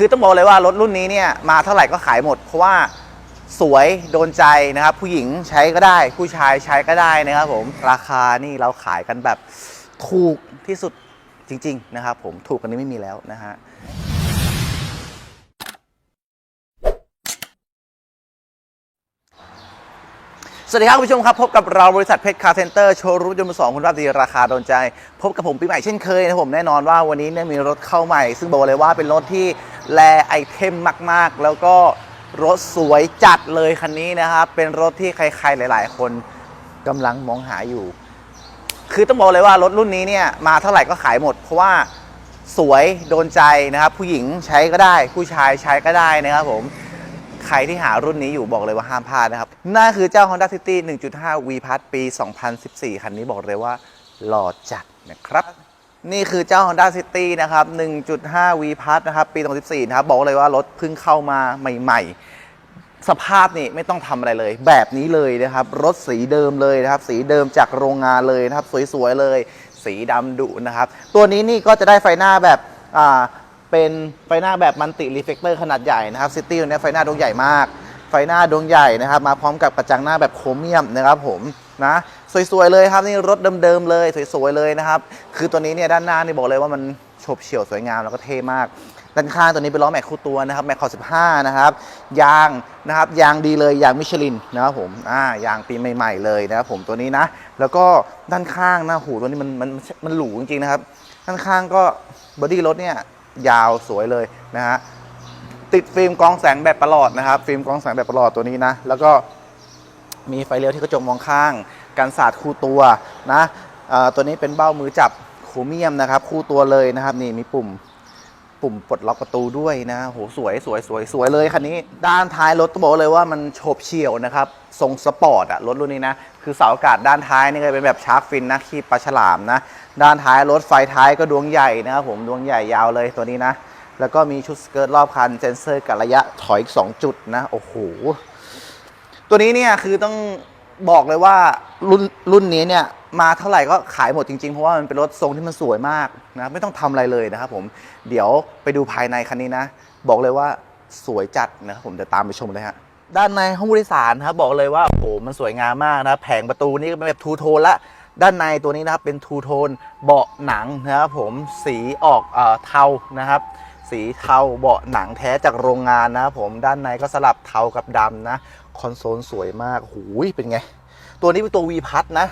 คือต้องบอกเลยว่ารถรุ่นนี้เนี่ยมาเท่าไหร่ก็ขายหมด เพราะว่าสวยโดนใจนะครับ ผู้หญิงใช้ก็ได้ ผู้ชายใช้ก็ได้นะครับผมราคานี่เราขายกันแบบถูกที่สุดจริง ๆ นะครับ ผมถูกกันนี้ไม่มีแล้วนะฮะ สวัสดีครับคุณผู้ชมครับ พบกับเราบริษัทเพชรคาร์เซนเตอร์โชว์รูมยนต์มือสองคุณภาพดีราคาโดนใจ พบกับผมปีใหม่เช่นเคยนะผมแน่นอนว่าวันนี้เนี่ยมีรถเข้าใหม่ ซึ่งบอกเลยว่าเป็นรถที่แลไอเทมมากๆ แล้วก็รถสวยจัดเลยคันนี้นะครับ เป็นรถที่ใครๆหลาย ๆ คนกำลังมองหาอยู่ คือต้องบอกเลยว่ารถรุ่นนี้เนี่ยมาเท่าไหร่ก็ขายหมด เพราะว่าสวยโดนใจนะครับผู้หญิงใช้ก็ได้ ผู้ชายใช้ก็ได้นะครับผม ใครที่หารุ่นนี้อยู่บอกเลยว่าห้ามพลาดนะครับนั่นคือเจ้า Honda City 1.5 V Plus ปี 2014 คันนี้บอกเลยว่าหล่อจัดนะครับ นี่คือเจ้า Honda City นะครับ 1.5 V Plus นะครับ ปี 2014 นะครับ บอกเลยว่ารถเพิ่งเข้ามาใหม่ ๆ สภาพนี่ไม่ต้องทำอะไรเลย แบบนี้เลยนะครับ รถสีเดิมเลยนะครับ สีเดิมจากโรงงานเลยนะครับ สวย ๆ เลย สีดำดุนะครับ ตัวนี้นี่ก็จะได้ไฟหน้าแบบ เป็นไฟหน้าแบบมันติรีเฟกเตอร์ขนาดใหญ่นะครับซิตี้ตัวนี้ไฟหน้าดวงใหญ่มาก ไฟหน้าดวงใหญ่นะครับ มาพร้อมกับกระจังหน้าแบบโครเมียมนะครับผมนะสวยๆเลยครับนี่รถเดิมๆเลยสวยๆเลยนะครับคือตัวนี้เนี่ยด้านหน้านี่บอกเลยว่ามันโฉบเฉี่ยวสวยงามแล้วก็เท่มากด้านข้างตัวนี้เป็นล้อแม็กคู่ตัวนะครับแม็กคอ15 นะครับ ยางนะครับยางดีเลยยางมิชลินนะครับผมอ่ายางปีใหม่ๆเลยนะครับผมตัวนี้นะ แล้วก็ด้านข้างนะหูตัวนี้มันมันมันหรูจริงๆนะครับ ด้านข้างก็บอดี้รถเนี่ย ยาวสวยเลยนะฮะติดฟิล์มกองแสงแบบประหลอดนะครับ ฟิล์มกองแสงแบบประหลอดตัวนี้นะ แล้วก็มีไฟเลี้ยวที่กระจกมองข้างกันสาดคู่ตัวนะตัวนี้เป็นเบ้ามือจับโครเมียมนะครับ คู่ตัวเลยนะครับ นี่มีปุ่ม ปุ่มปลดล็อกประตูด้วยนะโหสวยสวยสวยสวยเลยคันนี้ ด้านท้ายรถต้องบอกเลยว่ามันโฉบเฉี่ยวนะครับ ทรงสปอร์ตอะรถรุ่นนี้นะ คือเสาอากาศด้านท้ายนี่ก็เป็นแบบชาร์กฟินนะขีบปลาฉลามนะ ด้านท้ายรถไฟท้ายก็ดวงใหญ่นะครับผมดวงใหญ่ยาวเลยตัวนี้นะ แล้วก็มีชุดสเกิร์ตรอบคันเซนเซอร์กับระยะถอยอีกสองจุดนะโอ้โหตัวนี้เนี่ยคือต้องบอกเลยว่ารุ่นรุ่นนี้เนี่ย มาเท่าไหร่ก็ขายหมดจริงๆ เพราะว่ามันเป็นรถทรงที่มันสวยมากนะไม่ต้องทำอะไรเลยนะครับผมเดี๋ยวไปดูภายในคันนี้นะ บอกเลยว่าสวยจัดนะครับผมเดี๋ยวตามไปชมเลยฮะด้านในห้องผู้โดยสารครับบอกเลยว่าโอ้โหมันสวยงามมากนะ แผงประตูนี่ก็เป็นแบบทูโทนละด้านในตัวนี้นะครับเป็นทูโทนเบาะหนังนะครับผมสีออกเอ่อเทานะครับ สีเทาเบาะหนังแท้จากโรงงานนะครับผมด้านในก็สลับเทากับดำนะ คอนโซลสวยมากหูยเป็นไง ตัวนี้เป็นตัว V พัทนะ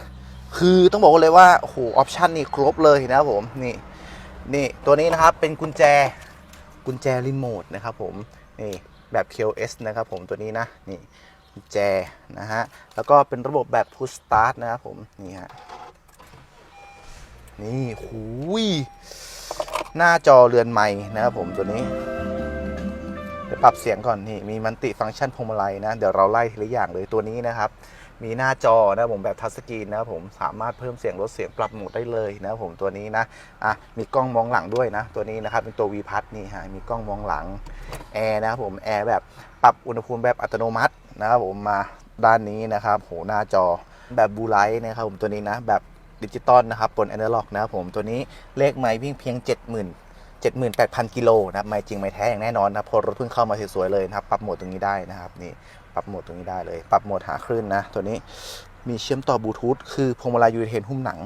คือต้องบอกเลยว่าโอ้โหออปชันนี่ครบเลยนะครับผมนี่นี่ตัวนี้นะครับเป็นกุญแจกุญแจรีโมทนะครับผมนี่แบบ QS นะครับผมตัวนี้นะนี่กุญแจนะฮะแล้วก็เป็นระบบแบบ Push Start นะครับผมนี่ฮะนี่หูยหน้าจอเรือนใหม่นะครับผมตัวนี้เดี๋ยวปรับเสียงก่อนนี่มีมันติฟังก์ชันพวงมาลัยนะ เดี๋ยวเราไล่ทีละอย่างเลยตัวนี้นะครับ มีหน้าจอนะผมแบบทัชสกรีนนะผมสามารถเพิ่มเสียงลดเสียงปรับโหมดได้เลยนะผมตัวนี้นะอะมีกล้องมองหลังด้วยนะ ตัวนี้นะครับเป็นตัว V พัทนี่ฮะมีกล้องมองหลังแอร์นะครับผมแอร์แบบปรับอุณหภูมิแบบอัตโนมัตินะครับผมมาด้านนี้นะครับโหหน้าจอแบบบูไลท์นะครับผมตัวนี้นะแบบดิจิตอลนะครับบนแอนาล็อกนะครับผมตัวนี้เลขไมค์วิ่งเพียง 70,000 78,000 กิโลนะครับไม่จริงไม่แท้อย่างแน่นอนนะพราะรถเพิ่งเข้ามาสวยๆเลยนะครับปรับโหมดตรงนี้ได้นะครับนี่ ปรับโหมดตรงนี้ได้เลย ปรับโหมดหาคลื่นนะ ตัวนี้มีเชื่อมต่อบลูทูธคือพวงมาลัยยูเทนหุ้มหนัง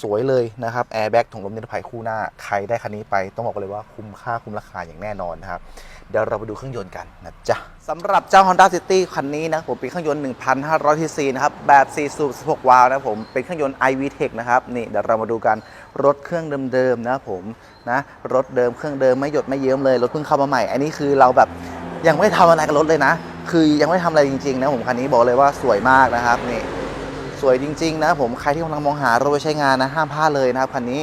สวยเลยนะครับแอร์แบ็กถุงลมนิรภัยคู่หน้า ใครได้คันนี้ไป ต้องบอกเลยว่าคุ้มค่าคุ้มราคาอย่างแน่นอนนะครับ เดี๋ยวเราไปดูเครื่องยนต์กันนะจ๊ะสำหรับเจ้า Honda City คันนี้นะผมเป็นเครื่องยนต์ 1,500 cc นะครับ แบบ4สูบ16 วาล์วนะผมเป็นเครื่องยนต์ iVTEC นะครับนี่เดี๋ยวเรามาดูกันรถเครื่องเดิมๆนะผมนะรถเดิมเครื่องเดิมไม่หยดไม่เยิ้มเลยรถเพิ่งเข้ามาใหม่ อันนี้คือเราแบบยังไม่ได้ทำอะไรกับรถเลยนะ คือยังไม่ได้ทำอะไรจริงๆนะผมคันนี้บอกเลยว่าสวยมากนะครับนี่สวยจริง ๆ นะผมใครที่กำลังมองหารถไว้ใช้งานนะห้ามพลาดเลยนะครับคันนี้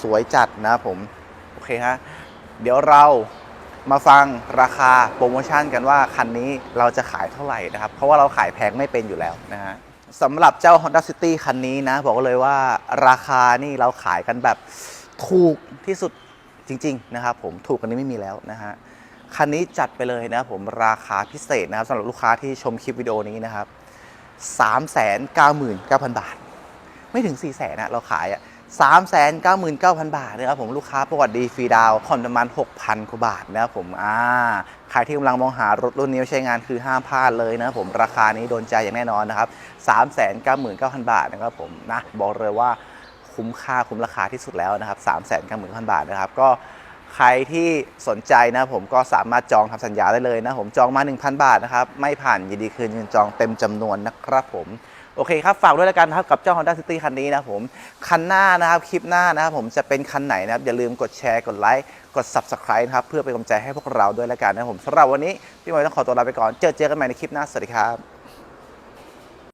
สวยจัดนะผมโอเคฮะเดี๋ยวเรามาฟังราคาโปรโมชั่นกันว่าคันนี้เราจะขายเท่าไหร่นะครับ เพราะว่าเราขายแพงไม่เป็นอยู่แล้วนะฮะสำหรับเจ้า Honda City คันนี้นะ บอกเลยว่าราคานี่เราขายกันแบบถูกที่สุดจริง ๆ นะครับผมถูกกันนี้ไม่มีแล้วนะฮะ คันนี้จัดไปเลยนะผมราคาพิเศษนะครับสำหรับลูกค้าที่ชมคลิปวิดีโอนี้นะครับ3 9 9 0 0 0 บาท ไม่ถึง 4 0 0 0 0นะเราขายอะ399,000 บาทนะครับผมลูกค้าประวัติดีฟรีดาวน์ผ่อนประมาณ 6,000กว่าบาทนะครับผมอ่าใครที่กำลังมองหารถรุ่นนี้ใช้งานคือห้ามพลาดเลยนะครับผมราคานี้โดนใจอย่างแน่นอนนะครับ399,000 บาทนะครับผมนะบอกเลยว่าคุ้มค่าคุ้มราคาที่สุดแล้วนะครับ399,000 บาทนะครับก็ ใครที่สนใจนะผมก็สามารถจองทำสัญญาได้เลยนะผมจองมา 1,000 บาทนะครับ ไม่ผ่านยินดีคืนเงินจองเต็มจำนวนนะครับผมโอเคครับ ฝากด้วยแล้วกันครับกับเจ้า Honda City คันนี้นะผมคันหน้านะครับ คลิปหน้านะครับผมจะเป็นคันไหนนะครับ อย่าลืมกดแชร์ กดไลค์ กด Subscribe นะครับ เพื่อเป็นกำลังใจให้พวกเราด้วยแล้วกันนะผมสำหรับวันนี้ พี่มวยต้องขอตัวลาไปก่อน เจอเจอกันใหม่ในคลิปหน้า สวัสดีครับ